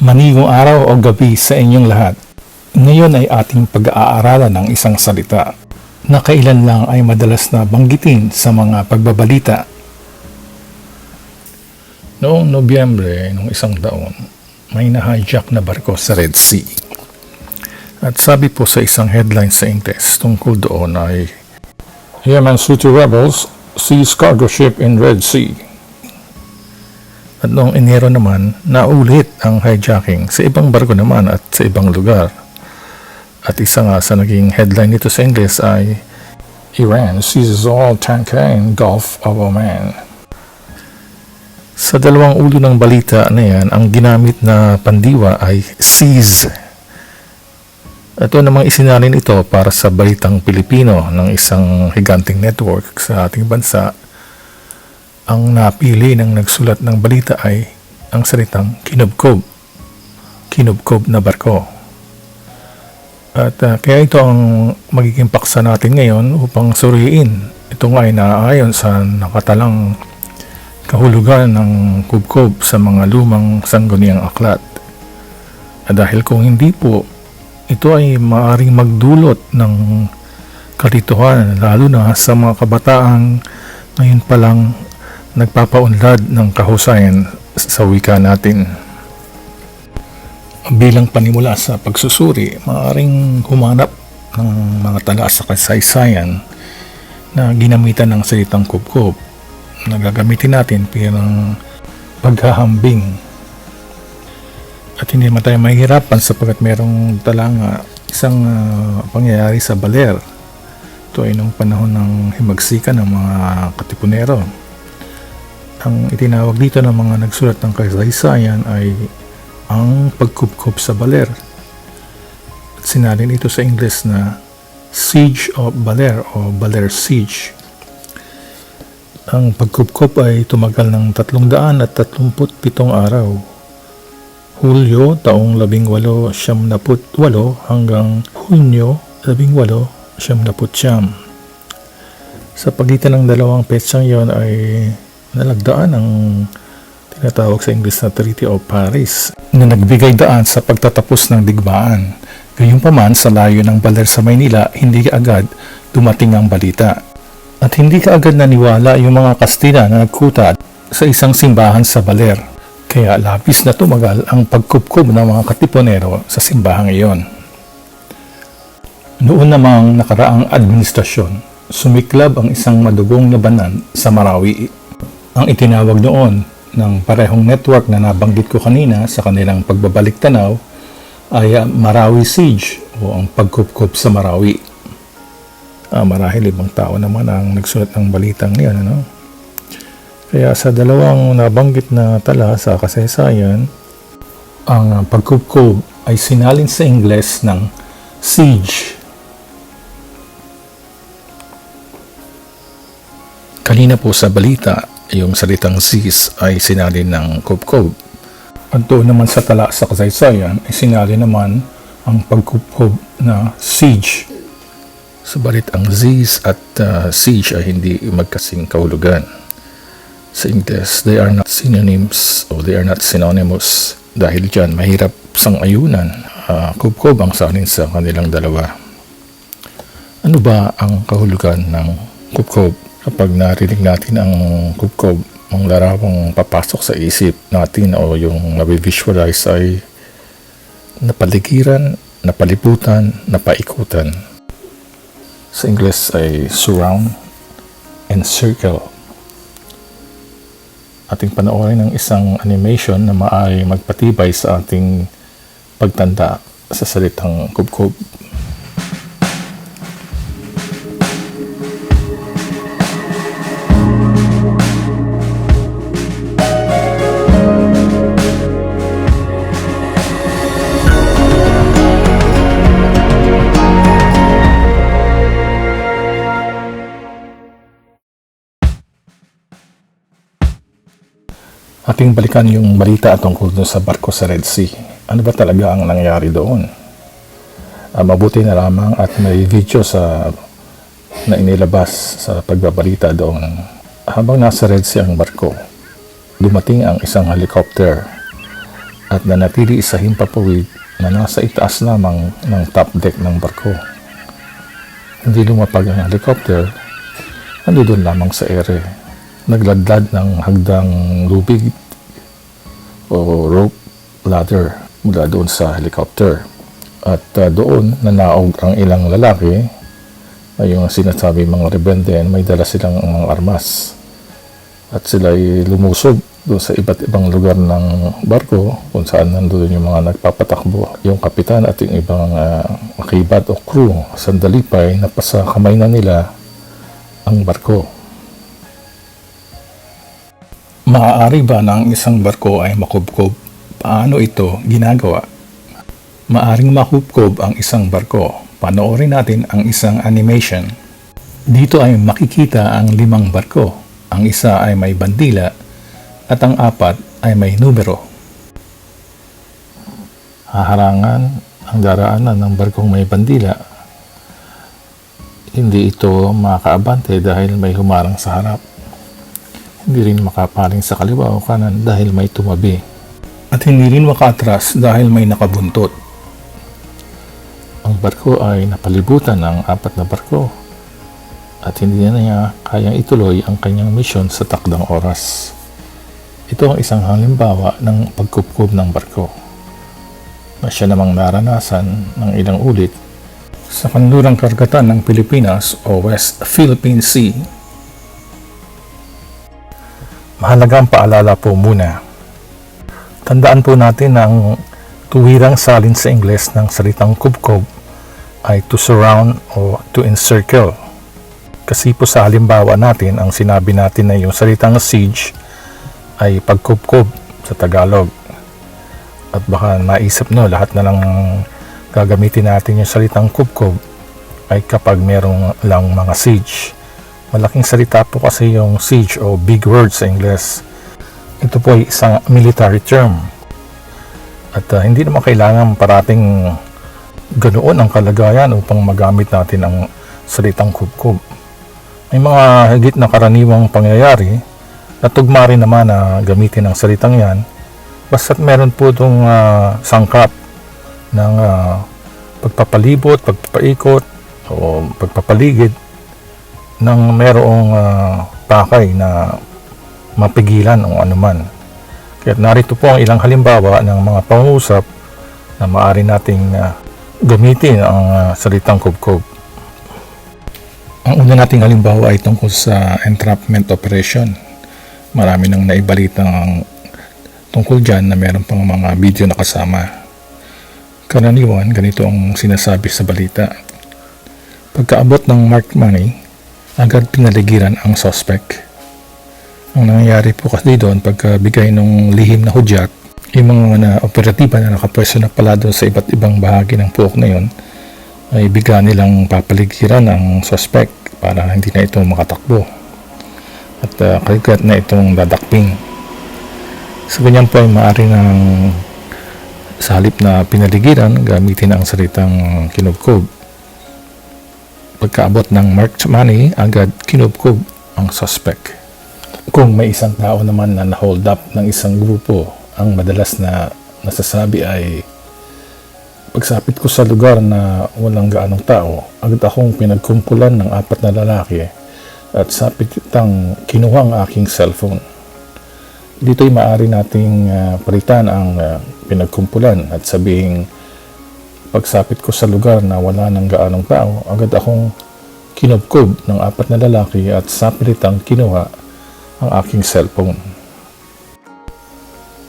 Manigong araw o gabi sa inyong lahat. Ngayon ay ating pag-aaralan ng isang salita na kailan lang ay madalas na banggitin sa mga pagbabalita. Noong Nobyembre ng isang taon, may na-hijack na barko sa Red Sea. At sabi po sa isang headline sa Ingles tungkol doon ay Yemen Houthi rebels seize cargo ship in Red Sea. At noong Enero naman, naulit ang hijacking sa ibang barko naman at sa ibang lugar. At isa nga sa naging headline nito sa Ingles ay Iran seizes all tanker in Gulf of Oman. Sa dalawang ulo ng balita na yan, ang ginamit na pandiwa ay seize. Ito namang isinalin ito para sa balitang Pilipino ng isang higanting network sa ating bansa ang napili ng nagsulat ng balita ay ang salitang kinubkob. Kinubkob na barko. At uh, kaya ito ang magiging paksa natin ngayon upang suriin. Ito nga ay naaayon sa nakatalang kahulugan ng kubkob sa mga lumang sangguniang aklat. At dahil kung hindi po, ito ay maaring magdulot ng kalituhan lalo na sa mga kabataan ngayon pa lang nagpapaunlad ng kahusayan sa wika natin. Bilang panimula sa pagsusuri, maaaring humanap ng mga tala sa kasaysayan na ginamitan ng salitang kubkob na gagamitin natin bilang paghahambing. At hindi naman tayo mahihirapan sapagkat merong talanga isang uh, pangyayari sa baler. Ito ay nung panahon ng himagsikan ng mga katipunero ang itinawag dito ng mga nagsulat ng kasaysayan ay ang pagkupkup sa baler. At sinalin ito sa Ingles na Siege of Baler o Baler Siege. Ang pagkupkup ay tumagal ng 337 araw. Hulyo taong 1878 hanggang Hunyo 1879. Sa pagitan ng dalawang petsang yon ay nalagdaan ang tinatawag sa English na Treaty of Paris na nagbigay daan sa pagtatapos ng digmaan. Gayunpaman sa layo ng baler sa Maynila, hindi agad dumating ang balita. At hindi ka agad naniwala yung mga Kastila na nagkuta sa isang simbahan sa baler. Kaya labis na tumagal ang pagkupkub ng mga katipunero sa simbahang iyon. Noon namang nakaraang administrasyon, sumiklab ang isang madugong labanan sa Marawi ang itinawag noon ng parehong network na nabanggit ko kanina sa kanilang pagbabalik tanaw ay uh, Marawi Siege o ang pagkupkup sa Marawi. Uh, marahil ibang tao naman ang nagsulat ng balitang niyan. Ano? Kaya sa dalawang nabanggit na tala sa kasaysayan, ang pagkupkup ay sinalin sa Ingles ng siege. Kanina po sa balita, yung salitang sis ay sinalin ng kubkob. At doon naman sa tala sa kasaysayan ay sinali naman ang pagkubkob na siege. Subalit ang zis at uh, siege ay hindi magkasing kahulugan. Sa Ingles, they are not synonyms o they are not synonymous. Dahil dyan, mahirap sang ayunan. Uh, kubkob ang salin sa kanilang dalawa. Ano ba ang kahulugan ng kubkob? Kapag narinig natin ang kubkob, ang larawang papasok sa isip natin o yung nabivisualize ay napaligiran, napalibutan, napaikutan. Sa English ay surround and circle. Ating panoorin ng isang animation na maaari magpatibay sa ating pagtanda sa salitang kubkob. Ating balikan yung balita tungkol sa barko sa Red Sea. Ano ba talaga ang nangyari doon? Uh, mabuti na lamang at may video sa na inilabas sa pagbabalita doon. Habang nasa Red Sea ang barko, dumating ang isang helicopter at nanatili sa himpapawid na nasa itaas lamang ng top deck ng barko. Hindi lumapag ang helicopter, nandoon lamang sa ere. Nagladlad ng hagdang lubig o rope ladder mula doon sa helicopter. At uh, doon nanaog ang ilang lalaki ay yung sinasabi mga rebelde may dala silang mga armas. At sila ay lumusog doon sa iba't ibang lugar ng barko kung saan nandoon yung mga nagpapatakbo. Yung kapitan at yung ibang uh, akibat o crew sandali pa ay napasa kamay na nila ang barko. Maaari ba na ang isang barko ay makubkob? Paano ito ginagawa? Maaring makubkob ang isang barko. Panoorin natin ang isang animation. Dito ay makikita ang limang barko. Ang isa ay may bandila at ang apat ay may numero. Haharangan ang daraanan ng barkong may bandila. Hindi ito makakaabante dahil may humarang sa harap. Hindi rin makapaling sa kaliwa o kanan dahil may tumabi. At hindi rin makatras dahil may nakabuntot. Ang barko ay napalibutan ng apat na barko at hindi na niya kayang ituloy ang kanyang misyon sa takdang oras. Ito ang isang halimbawa ng pagkupkub ng barko na siya namang naranasan ng ilang ulit sa kanlurang karagatan ng Pilipinas o West Philippine Sea. Mahalagang paalala po muna. Tandaan po natin na ang tuwirang salin sa Ingles ng salitang kubkob ay to surround o to encircle. Kasi po sa halimbawa natin, ang sinabi natin na yung salitang siege ay pagkubkob sa Tagalog. At baka naisip nyo, lahat na lang gagamitin natin yung salitang kubkob ay kapag merong lang mga siege. Malaking salita po kasi yung siege o big word sa Ingles. Ito po ay isang military term. At uh, hindi naman kailangan parating ganoon ang kalagayan upang magamit natin ang salitang kubkob. May mga higit na karaniwang pangyayari na tugma rin naman na gamitin ang salitang yan basta't meron po itong uh, sangkap ng uh, pagpapalibot, pagpapaikot o pagpapaligid ng merong uh, pakay na mapigilan o anuman. Kaya narito po ang ilang halimbawa ng mga pangusap na maaari nating uh, gamitin ang uh, salitang kubkob. Ang una nating halimbawa ay tungkol sa entrapment operation. Marami nang naibalita ang tungkol dyan na meron pang mga video na kasama. Karaniwan, ganito ang sinasabi sa balita. Pagkaabot ng marked money, agad pinaligiran ang suspect. Ang nangyayari po kasi doon pagkabigay ng lihim na hudyat, yung mga na operatiba na nakapwesto na pala doon sa iba't ibang bahagi ng puok na yun, ay bigla nilang papaligiran ang suspect para hindi na ito makatakbo. At uh, kagat na itong dadakping. Sa ganyan po ay maaari ng sa halip na pinaligiran, gamitin ang salitang kinubkob. Pagkaabot ng marked money, agad kinubkob ang suspect. Kung may isang tao naman na na-hold up ng isang grupo, ang madalas na nasasabi ay pagsapit ko sa lugar na walang gaanong tao, agad akong pinagkumpulan ng apat na lalaki at sapit kitang kinuha ang aking cellphone. Dito ay maaari nating uh, palitan ang uh, pinagkumpulan at sabihing pagsapit ko sa lugar na wala nang gaanong tao, agad akong kinubkob ng apat na lalaki at sapilitang kinuha ang aking cellphone.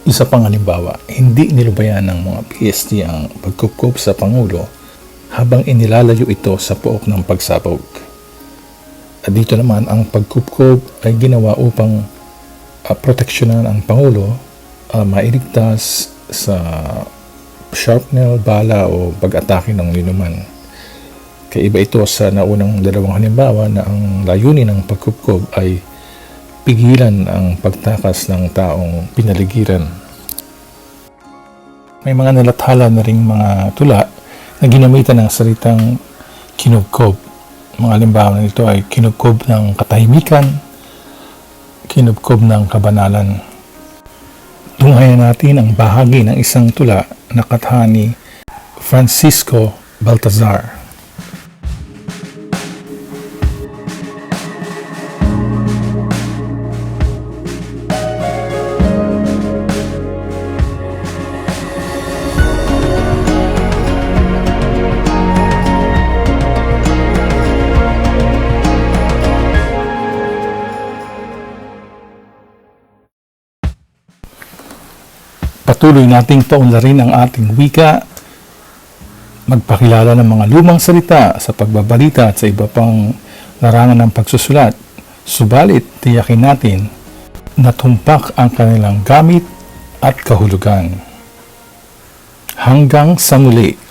Isa pang halimbawa, hindi nilubayan ng mga PST ang pagkupkop sa Pangulo habang inilalayo ito sa pook ng pagsabog. At dito naman ang pagkupkop ay ginawa upang uh, proteksyonan ang Pangulo uh, mailigtas sa sharpnel, bala o pag-atake ng linuman. Kaiba ito sa naunang dalawang halimbawa na ang layunin ng pagkupkob ay pigilan ang pagtakas ng taong pinaligiran. May mga nalathala na ring mga tula na ginamitan ng salitang kinubkob. Mga halimbawa nito ay kinubkob ng katahimikan, kinubkob ng kabanalan. Tunghayan natin ang bahagi ng isang tula na katha ni Francisco Baltazar. Patuloy nating paunlarin ang ating wika, magpakilala ng mga lumang salita sa pagbabalita at sa iba pang larangan ng pagsusulat. Subalit, tiyakin natin na tumpak ang kanilang gamit at kahulugan. Hanggang sa muli.